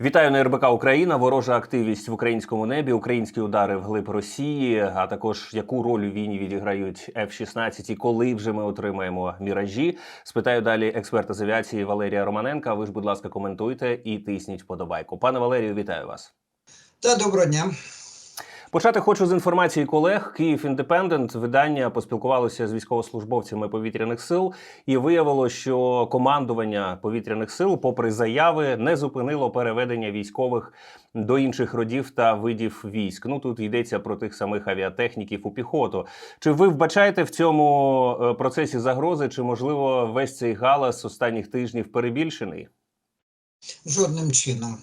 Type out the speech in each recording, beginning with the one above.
Вітаю на РБК Україна. Ворожа активність в українському небі, українські удари вглиб Росії. А також яку роль у війні відіграють F-16 і коли вже ми отримаємо міражі. Спитаю далі експерта з авіації Валерія Романенка. Ви ж, будь ласка, коментуйте і тисніть вподобайку. Пане Валерію, вітаю вас. Та доброго дня. Почати хочу з інформації колег. Київ індепендент видання поспілкувалося з військовослужбовцями повітряних сил і виявило, що командування повітряних сил, попри заяви, не зупинило переведення військових до інших родів та видів військ. Ну тут йдеться про тих самих авіатехніків у піхоту. Чи ви вбачаєте в цьому е, процесі загрози? Чи можливо весь цей галас останніх тижнів перебільшений? Жодним чином.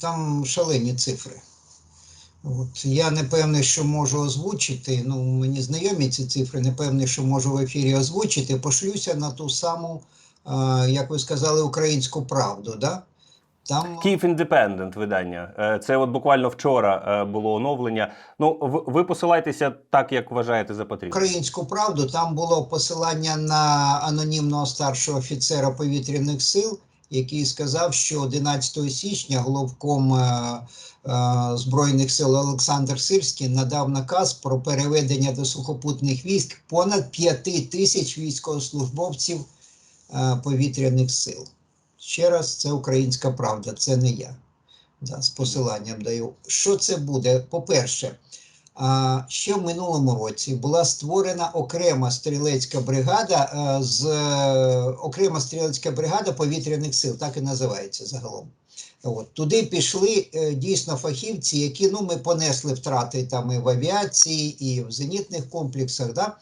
Там шалені цифри. От я не певний, що можу озвучити. Ну, мені знайомі ці цифри, не певний, що можу в ефірі озвучити. Пошлюся на ту саму, е, як ви сказали, українську правду. Да? Там Київ індепендент видання. Е, Це от буквально вчора е, було оновлення. Ну ви посилайтеся так, як вважаєте за потрібне. українську правду там було посилання на анонімного старшого офіцера повітряних сил, який сказав, що 11 січня головком е, е, збройних сил Олександр Сирський надав наказ про переведення до сухопутних військ понад 5 тисяч військовослужбовців е, повітряних сил. Ще раз, це українська правда, це не я. Да, з посиланням даю. Що це буде? По-перше, Ще в минулому році була створена окрема стрілецька бригада е, з е, окрема стрілецька бригада повітряних сил, так і називається загалом. От туди пішли е, дійсно фахівці, які ну ми понесли втрати там і в авіації, і в зенітних комплексах. Да?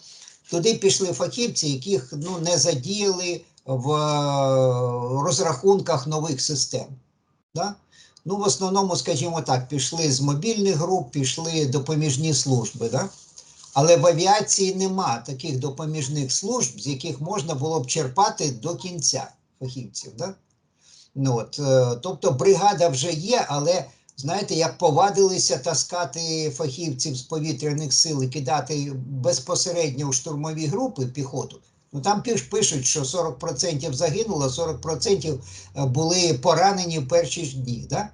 Туди пішли фахівці, яких ну не задіяли в розрахунках нових систем. Да? Ну, в основному, скажімо так, пішли з мобільних груп, пішли допоміжні служби. Да? Але в авіації нема таких допоміжних служб, з яких можна було б черпати до кінця фахівців. Да? Ну, от, е, тобто бригада вже є, але знаєте, як повадилися таскати фахівців з повітряних сил і кидати безпосередньо у штурмові групи піхоту. Ну там пиш- пишуть, що 40% загинуло, 40% були поранені в перші ж дні. Да?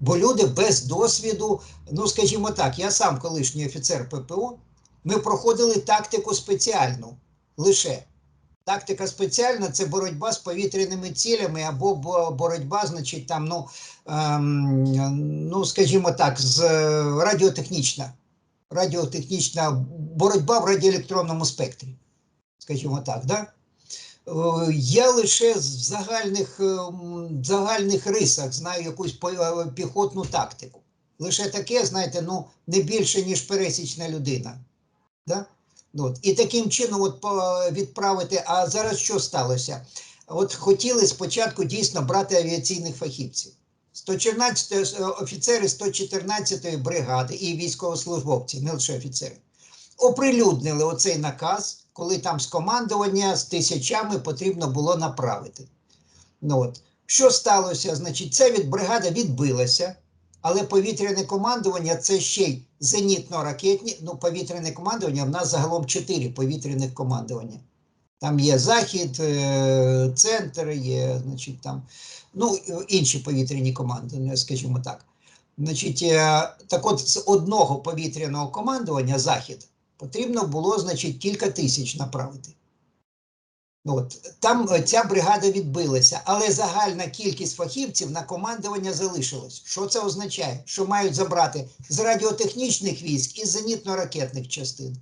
Бо люди без досвіду, ну скажімо так, я сам колишній офіцер ППО, ми проходили тактику спеціальну лише. Тактика спеціальна це боротьба з повітряними цілями або боротьба, значить, там, ну, ем, ну скажімо так, з е, радіотехнічна, радіотехнічна боротьба в радіоелектронному спектрі. Скажімо так, да? Е, Я лише в загальних, ем, загальних рисах знаю якусь е, піхотну тактику. Лише таке, знаєте, ну не більше, ніж пересічна людина. Да? Ну, От. І таким чином от, відправити. А зараз що сталося? От хотіли спочатку дійсно брати авіаційних фахівців. 114 е, офіцери 114-ї бригади і військовослужбовці, не лише офіцери оприлюднили оцей наказ, коли там з командування з тисячами потрібно було направити. Ну от. Що сталося? Значить, ця від бригада відбилася, але повітряне командування це ще й зенітно-ракетні. Ну, повітряне командування в нас загалом чотири повітряних командування. Там є захід, е, центр, є, значить, там, ну, інші повітряні командування, скажімо так. Значить, е, так от з одного повітряного командування захід потрібно було, значить, кілька тисяч направити. От, там е, ця бригада відбилася, але загальна кількість фахівців на командування залишилась. Що це означає? Що мають забрати з радіотехнічних військ і з зенітно-ракетних частин.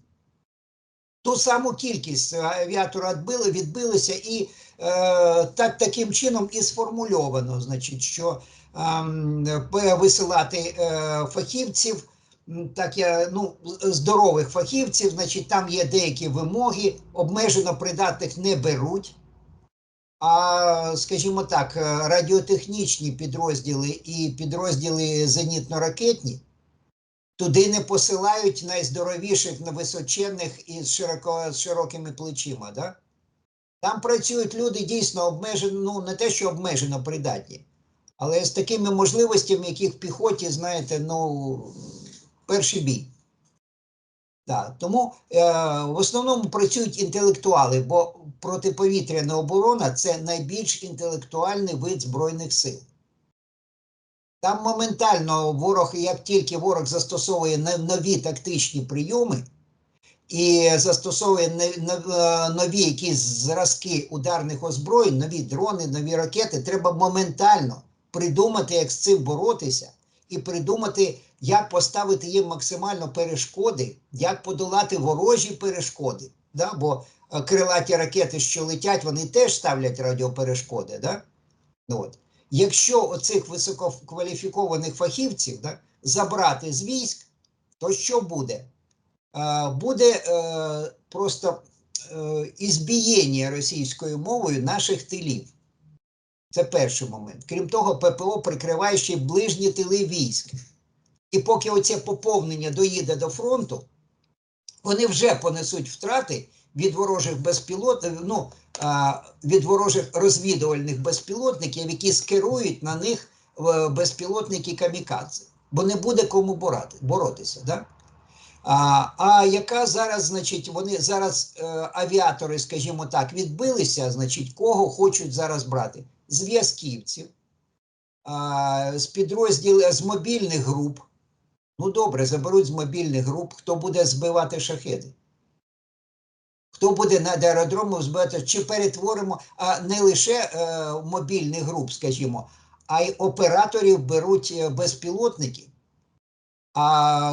Ту саму кількість е, авіатора відбили, відбилися, і е, так, таким чином і сформульовано, значить, що ем, п- висилати е, фахівців, так я ну здорових фахівців, значить, там є деякі вимоги, обмежено придатних не беруть. А, скажімо так, е, радіотехнічні підрозділи і підрозділи зенітно-ракетні туди не посилають найздоровіших, височенних і з, широко, з широкими плечима. Да? Там працюють люди дійсно обмежено, ну не те, що обмежено придатні, але з такими можливостями, які в піхоті, знаєте, ну, перший бій. Да. Тому е, в основному працюють інтелектуали, бо протиповітряна оборона це найбільш інтелектуальний вид Збройних сил. Там моментально ворог, як тільки ворог застосовує нові тактичні прийоми і застосовує е, нові якісь зразки ударних озброєнь, нові дрони, нові ракети, треба моментально придумати, як з цим боротися, і придумати, як поставити їм максимально перешкоди, як подолати ворожі перешкоди. Да? Бо е, крилаті ракети, що летять, вони теж ставлять радіоперешкоди. Да? Ну, от. Якщо оцих висококваліфікованих фахівців да, забрати з військ, то що буде? Е, буде е, просто е, ізбієння російською мовою наших тилів. Це перший момент. Крім того, ППО прикриває ще й ближні тили військ. І поки оце поповнення доїде до фронту, вони вже понесуть втрати від ворожих безпілотних, ну, від ворожих розвідувальних безпілотників, які скерують на них е, безпілотники камікадзе. Бо не буде кому боротися. Да? А, а яка зараз, значить, вони зараз е, авіатори, скажімо так, відбилися, значить, кого хочуть зараз брати? Зв'язківців, а, з підрозділів з мобільних груп. Ну добре, заберуть з мобільних груп, хто буде збивати шахеди. Хто буде над аеродромом збивати, чи перетворимо а не лише е, мобільних груп, скажімо, а й операторів беруть е, безпілотники, а,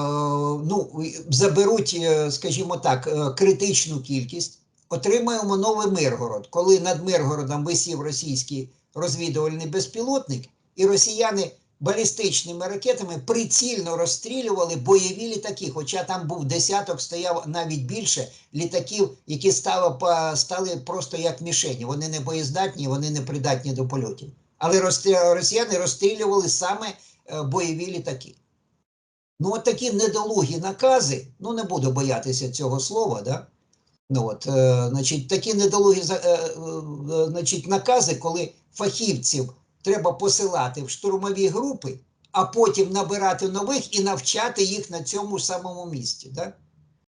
ну, заберуть, е, скажімо так, е, критичну кількість. Отримаємо новий Миргород, коли над Миргородом висів російський розвідувальний безпілотник, і росіяни балістичними ракетами прицільно розстрілювали бойові літаки. Хоча там був десяток, стояв навіть більше літаків, які стали, стали просто як мішені. Вони не боєздатні, вони не придатні до польотів. Але росіяни розстрілювали саме е, бойові літаки. Ну, от такі недолугі накази, ну не буду боятися цього слова, да? Ну, от, е, значить, такі недолугі е, е, е, значить, накази, коли фахівців треба посилати в штурмові групи, а потім набирати нових і навчати їх на цьому самому місці. Да?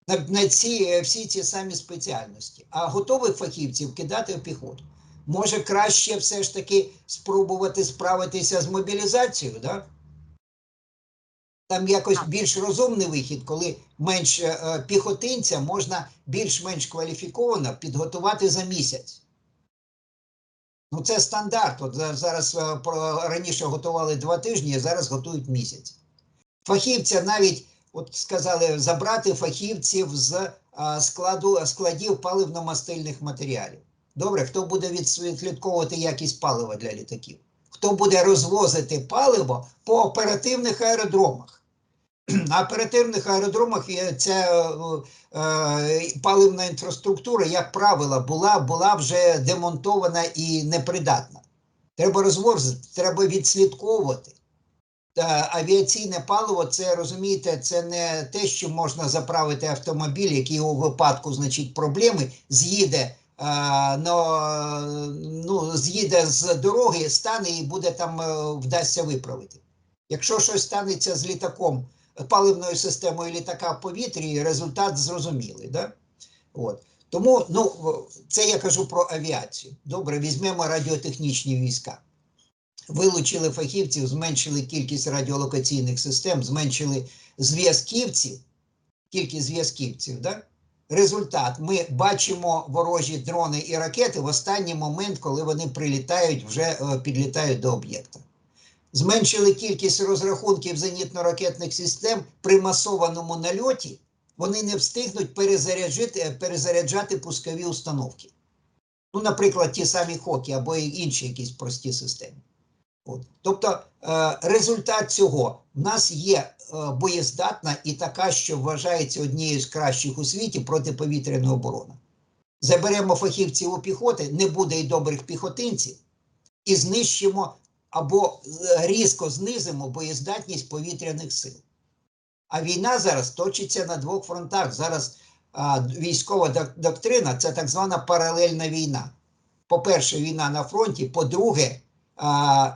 На, на ці, е, всі ці самі спеціальності. А готових фахівців кидати в піхоту. Може краще все ж таки спробувати справитися з мобілізацією, да? Там якось більш розумний вихід, коли менш е, піхотинця можна більш-менш кваліфіковано підготувати за місяць. Ну, це стандарт. От зараз е, раніше готували два тижні, а зараз готують місяць. Фахівця навіть, от сказали, забрати фахівців з складу, складів паливно-мастильних матеріалів. Добре, хто буде відслідковувати якість палива для літаків? Хто буде розвозити паливо по оперативних аеродромах? На оперативних аеродромах ця е, е, паливна інфраструктура, як правило, була, була вже демонтована і непридатна. Треба розвозити, треба відслідковувати. Авіаційне паливо, це розумієте, це не те, що можна заправити автомобіль, який у випадку значить проблеми з'їде. ну, з'їде з дороги, стане і буде там е, вдасться виправити. Якщо щось станеться з літаком, паливною системою літака в повітрі, результат зрозумілий. Да? От. Тому ну, це я кажу про авіацію. Добре, візьмемо радіотехнічні війська. Вилучили фахівців, зменшили кількість радіолокаційних систем, зменшили зв'язківців, кількість зв'язківців. Да? Результат: ми бачимо ворожі дрони і ракети в останній момент, коли вони прилітають, вже е, підлітають до об'єкта. Зменшили кількість розрахунків зенітно-ракетних систем при масованому нальоті, вони не встигнуть перезаряджати, е, перезаряджати пускові установки. Ну, наприклад, ті самі хокі або інші якісь прості системи. От. Тобто е, результат цього в нас є е, боєздатна і така, що вважається однією з кращих у світі протиповітряна оборона. Заберемо фахівців у піхоти, не буде і добрих піхотинців, і знищимо або е, різко знизимо боєздатність повітряних сил. А війна зараз точиться на двох фронтах. Зараз а, військова доктрина це так звана паралельна війна. По-перше, війна на фронті. По-друге,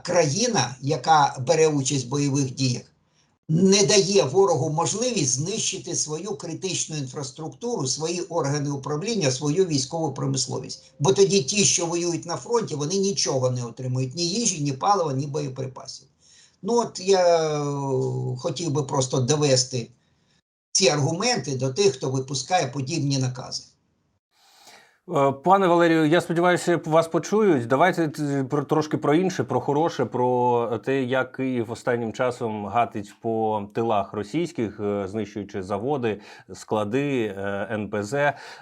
країна, яка бере участь в бойових діях, не дає ворогу можливість знищити свою критичну інфраструктуру, свої органи управління, свою військову промисловість. Бо тоді ті, що воюють на фронті, вони нічого не отримують: ні їжі, ні палива, ні боєприпасів. Ну, от я е, хотів би просто довести ці аргументи до тих, хто випускає подібні накази. Е, Пане Валерію, я сподіваюся, вас почують. Давайте про трошки про інше, про хороше, про те, як Київ останнім часом гатить по тилах російських, е, знищуючи заводи, склади, е, НПЗ.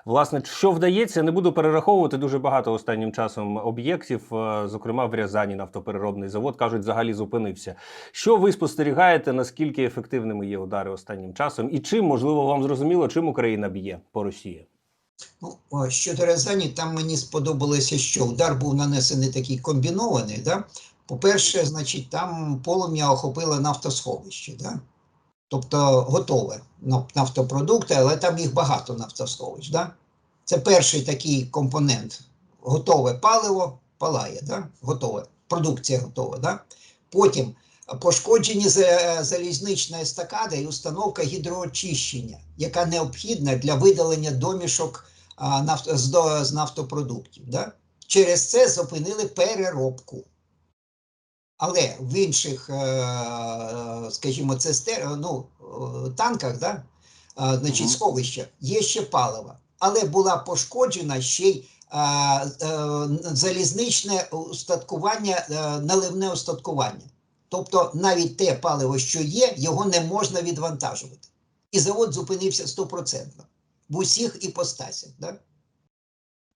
Власне, що вдається, не буду перераховувати дуже багато останнім часом об'єктів. Зокрема, в Рязані нафтопереробний завод кажуть, взагалі зупинився. Що ви спостерігаєте? Наскільки ефективними є удари останнім часом? І чим можливо вам зрозуміло, чим Україна б'є по Росії? Ну, щодо Рязані, там мені сподобалося, що удар був нанесений такий комбінований. Да? По-перше, значить, там полум'я охопило нафтосховище. Да? Тобто готове нафтопродукти, але там їх багато нафтосховищ. Да? Це перший такий компонент. Готове паливо палає, да? готове, продукція готова. Да? Потім пошкоджені за- залізнична естакада і установка гідроочищення, яка необхідна для видалення домішок з, нафтопродуктів. Да? Через це зупинили переробку. Але в інших, е, скажімо, цистер, ну, е, танках, да, е, значить, сховища, є ще паливо. Але була пошкоджена ще й е, е, залізничне устаткування, е, наливне устаткування. Тобто навіть те паливо, що є, його не можна відвантажувати. І завод зупинився стопроцентно в усіх іпостасях. Да?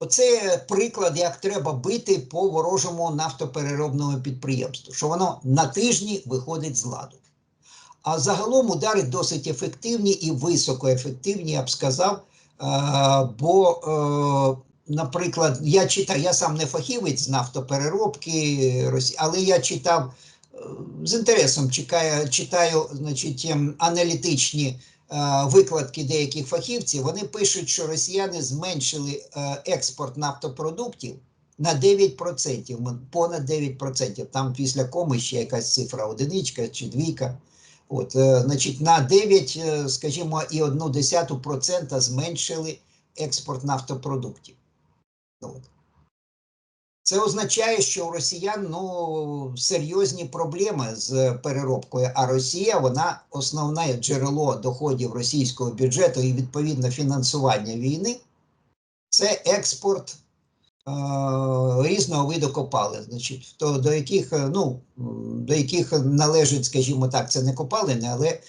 Оце приклад, як треба бити по ворожому нафтопереробному підприємству, що воно на тижні виходить з ладу. А загалом удари досить ефективні і високоефективні, я б сказав. Бо, е, наприклад, я читав, я сам не фахівець з нафтопереробки, але я читав з інтересом чекаю, читаю значить, аналітичні е, викладки деяких фахівців. Вони пишуть, що росіяни зменшили експорт нафтопродуктів на 9%, понад 9%. Там після коми ще якась цифра, одиничка чи двійка. От, значить, на 9, е, скажімо, і 1,1% зменшили експорт нафтопродуктів. От. Це означає, що у росіян ну, серйозні проблеми з переробкою, а Росія вона основне джерело доходів російського бюджету і відповідно фінансування війни це експорт е, різного виду копалин, значить, то, до яких е, ну, до яких належить, скажімо так, це не копалини, але е,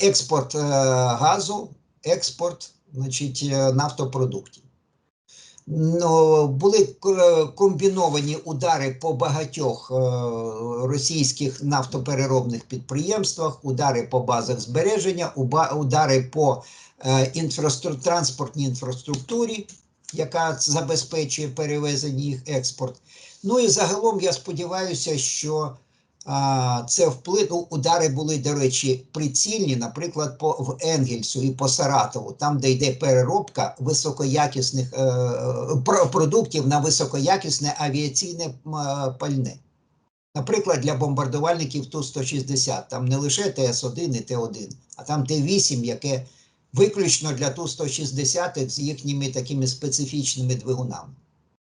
експорт е, газу, експорт значить, е, нафтопродуктів. Ну, були е, комбіновані удари по багатьох е, російських нафтопереробних підприємствах, удари по базах збереження, удари по е, інфраструк... транспортній інфраструктурі, яка забезпечує перевезення їх експорт. Ну і загалом я сподіваюся, що це вплив. Ну, удари були, до речі, прицільні, наприклад, по в Енгельсу і по Саратову, там, де йде переробка високоякісних е, продуктів на високоякісне авіаційне е, пальне. Наприклад, для бомбардувальників Ту-160, там не лише ТС-1 і Т-1, а там Т-8, яке виключно для Ту-160 з їхніми такими специфічними двигунами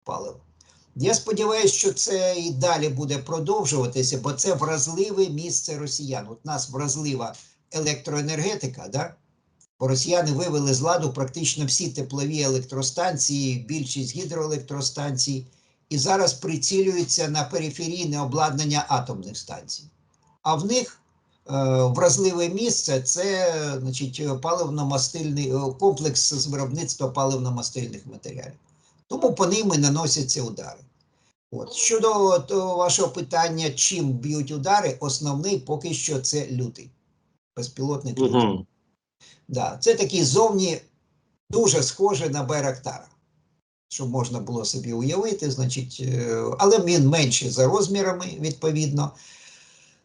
палива. Я сподіваюся, що це і далі буде продовжуватися, бо це вразливе місце росіян. От нас вразлива електроенергетика, да? бо росіяни вивели з ладу практично всі теплові електростанції, більшість гідроелектростанцій, і зараз прицілюються на периферійне обладнання атомних станцій. А в них е, вразливе місце це значить, паливно-мастильний е, комплекс з виробництва паливно-мастильних матеріалів. Тому по ним і наносяться удари. От. Щодо вашого питання, чим б'ють удари, основний поки що це лютий. Безпілотник лютий. Угу. Да, це такий зовні дуже схожий на Байрактара, щоб можна було собі уявити, значить, е, але він менший за розмірами, відповідно.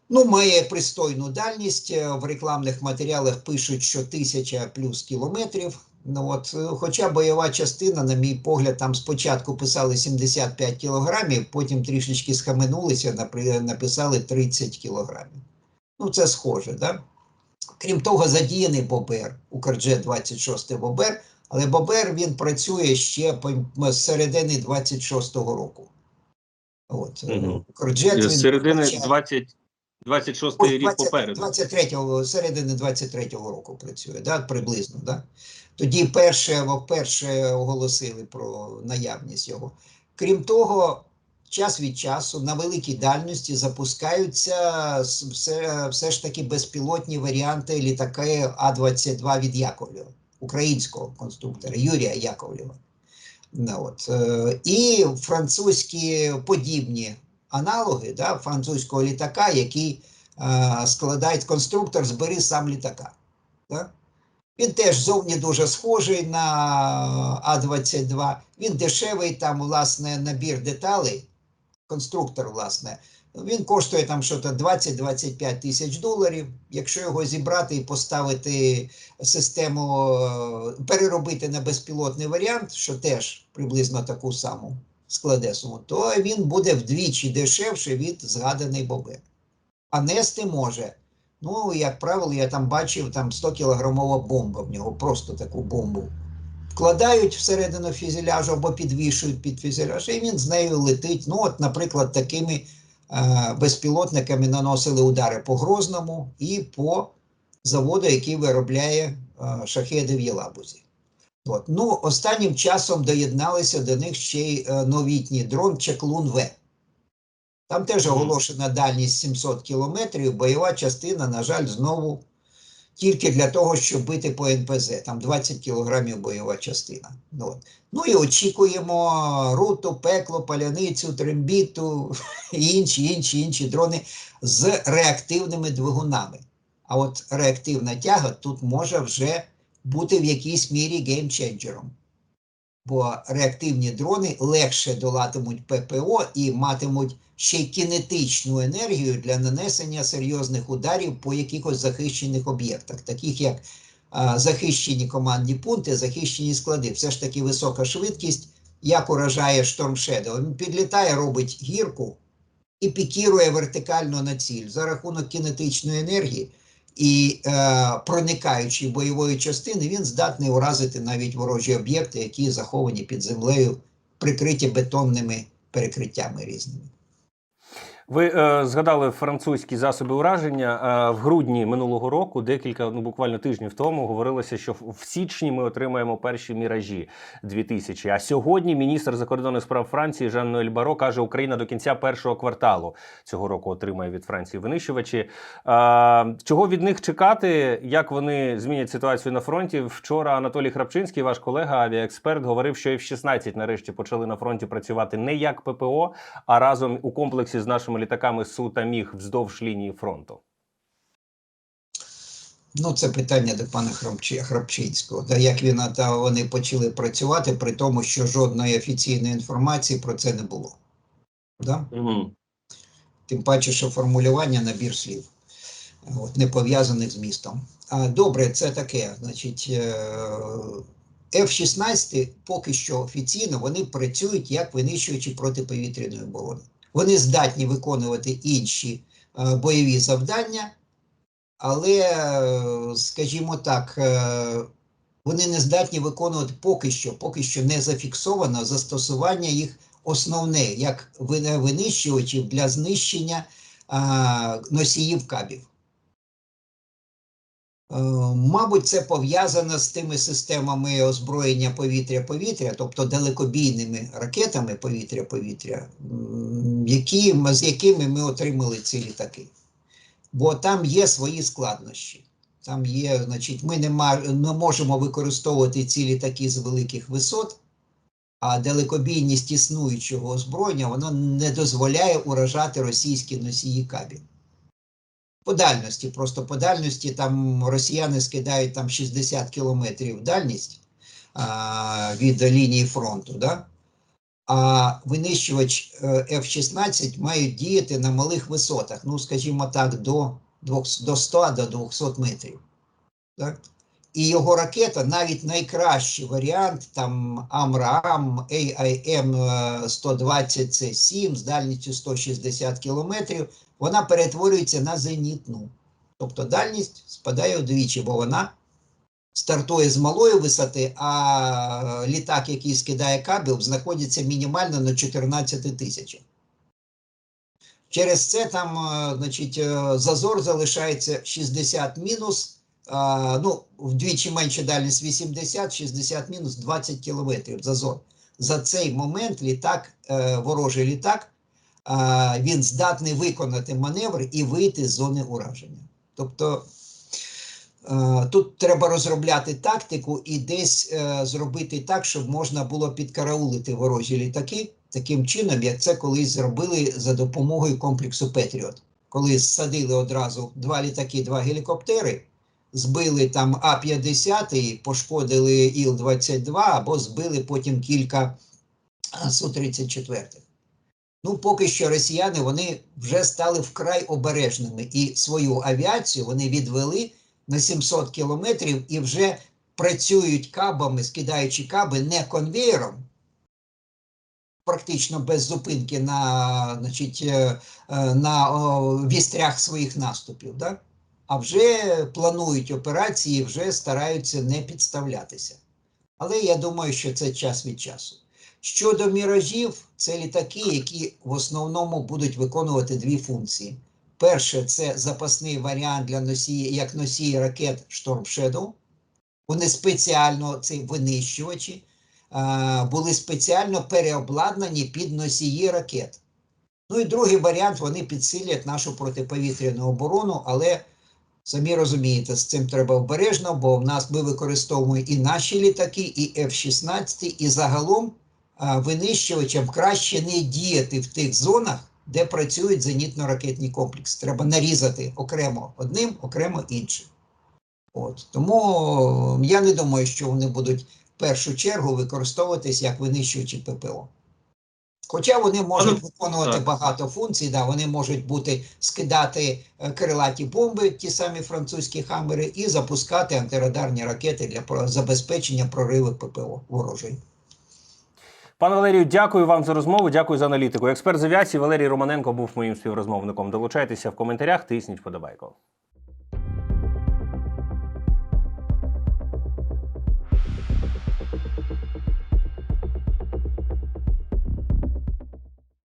Ну, має пристойну дальність. е, В рекламних матеріалах пишуть, що тисяча плюс кілометрів. Ну, от, е, хоча бойова частина, на мій погляд, там спочатку писали 75 кілограмів, потім трішечки схаменулися, написали 30 кілограмів. Ну, це схоже, так? Да? Крім того, задіяний Бобер, Укрджет 26 Бобер, але Бобер він працює ще з середини 26-го року. От. Укрджет, він З середини витрачає- 20... 26-й рік попереду. 23-го, середини 23-го року працює, да, приблизно. Да? Тоді перше, вперше оголосили про наявність його. Крім того, час від часу на великій дальності запускаються все, все ж таки безпілотні варіанти літака А-22 від Яковлєва, українського конструктора Юрія Яковлєва. Ну, от. е, І французькі подібні аналоги да, французького літака, який е, складає конструктор, збери сам літака. Да? Він теж зовні дуже схожий на А-22. Він дешевий, там, власне, набір деталей, конструктор, власне. Він коштує там щось 20-25 тисяч доларів. Якщо його зібрати і поставити систему, е, переробити на безпілотний варіант, що теж приблизно таку саму складе суму, то він буде вдвічі дешевше від згаданий бобек. А нести може. Ну, як правило, я там бачив там 100 кілограмова бомба в нього, просто таку бомбу. Вкладають всередину фюзеляжу або підвішують під фюзеляж, і він з нею летить. Ну, от, наприклад, такими е, безпілотниками наносили удари по Грозному і по заводу, який виробляє е, шахеди в Єлабузі. От. Ну, останнім часом доєдналися до них ще й е, новітній дрон Чеклун В. Там теж оголошена дальність 700 кілометрів, бойова частина, на жаль, знову тільки для того, щоб бити по НПЗ. Там 20 кілограмів бойова частина. Ну, от. ну і очікуємо руту, пекло, паляницю, трембіту і інші, інші, інші дрони з реактивними двигунами. А от реактивна тяга тут може вже бути в якійсь мірі геймченджером. Бо реактивні дрони легше долатимуть ППО і матимуть ще й кінетичну енергію для нанесення серйозних ударів по якихось захищених об'єктах, таких як захищені командні пункти, захищені склади. Все ж таки висока швидкість, як уражає Shadow. Він підлітає, робить гірку і пікірує вертикально на ціль за рахунок кінетичної енергії і е, проникаючи бойової частини, він здатний уразити навіть ворожі об'єкти, які заховані під землею, прикриті бетонними перекриттями різними. Ви е, згадали французькі засоби ураження. Е, в грудні минулого року, декілька, ну буквально тижнів тому, говорилося, що в, січні ми отримаємо перші міражі 2000. А сьогодні міністр закордонних справ Франції Жан Ноель Баро каже, Україна до кінця першого кварталу цього року отримає від Франції винищувачі. Е, чого від них чекати? Як вони змінять ситуацію на фронті? Вчора Анатолій Храпчинський, ваш колега, авіаексперт, говорив, що F-16 нарешті почали на фронті працювати не як ППО, а разом у комплексі з нашими літаками Су та Міг вздовж лінії фронту. Ну, це питання до пана Храпчинського. Да, як він та вони почали працювати, при тому, що жодної офіційної інформації про це не було. Да? Угу. Тим паче, що формулювання набір слів, от, не пов'язаних з містом. А, добре, це таке. Значить, е, F-16 поки що офіційно вони працюють як винищувачі протиповітряної оборони. Вони здатні виконувати інші е, бойові завдання, але, е, скажімо так, е, вони не здатні виконувати поки що, поки що не зафіксовано застосування їх основне як винищувачів для знищення носіїв кабів. Мабуть, це пов'язано з тими системами озброєння повітря-повітря, тобто далекобійними ракетами повітря-повітря, які, з якими ми отримали ці літаки. Бо там є свої складнощі. Там є, значить, ми не, не можемо використовувати ці літаки з великих висот, а далекобійність існуючого озброєння воно не дозволяє уражати російські носії кабів. По дальності, просто по дальності там росіяни скидають там 60 кілометрів дальність а, від лінії фронту, да? А винищувач е, F-16 мають діяти на малих висотах, ну, скажімо так, до, 100 до 200 метрів. Так? І його ракета, навіть найкращий варіант, там Амрам AIM 120 c 7 з дальністю 160 кілометрів, вона перетворюється на зенітну. Тобто дальність спадає вдвічі, бо вона стартує з малої висоти, а літак, який скидає кабел, знаходиться мінімально на 14 тисячах. Через це там, е, значить, е, зазор залишається 60 мінус, ну, вдвічі менше дальність 80, 60 мінус 20 кілометрів зазор. За цей момент літак, е, ворожий літак, він здатний виконати маневр і вийти з зони ураження. Тобто тут треба розробляти тактику і десь е, зробити так, щоб можна було підкараулити ворожі літаки таким чином, як це колись зробили за допомогою комплексу Петріот. Коли садили одразу два літаки, два гелікоптери, збили там А-50, пошкодили Іл-22 або збили потім кілька а, Су-34. Ну, поки що росіяни вони вже стали вкрай обережними і свою авіацію вони відвели на 700 кілометрів і вже працюють кабами, скидаючи каби не конвеєром, практично без зупинки на, значить, е, е, на вістрях своїх наступів, да? а вже планують операції, вже стараються не підставлятися. Але я думаю, що це час від часу. Щодо міражів, це літаки, які в основному будуть виконувати дві функції. Перше, це запасний варіант для носії, як носії ракет Storm Shadow. Вони спеціально, це винищувачі, були спеціально переобладнані під носії ракет. Ну і другий варіант, вони підсилять нашу протиповітряну оборону, але самі розумієте, з цим треба обережно, бо в нас ми використовуємо і наші літаки, і F-16, і загалом винищувачам краще не діяти в тих зонах, де працюють зенітно-ракетні комплекси. Треба нарізати окремо одним, окремо іншим. От. Тому я не думаю, що вони будуть в першу чергу використовуватись як винищувачі ППО. Хоча вони можуть виконувати так. багато функцій, да, вони можуть бути скидати е, крилаті бомби, ті самі французькі хамери, і запускати антирадарні ракети для забезпечення прориву ППО ворожої. Пане Валерію, дякую вам за розмову. Дякую за аналітику. Експерт з авіації Валерій Романенко був моїм співрозмовником. Долучайтеся в коментарях, тисніть вподобайку.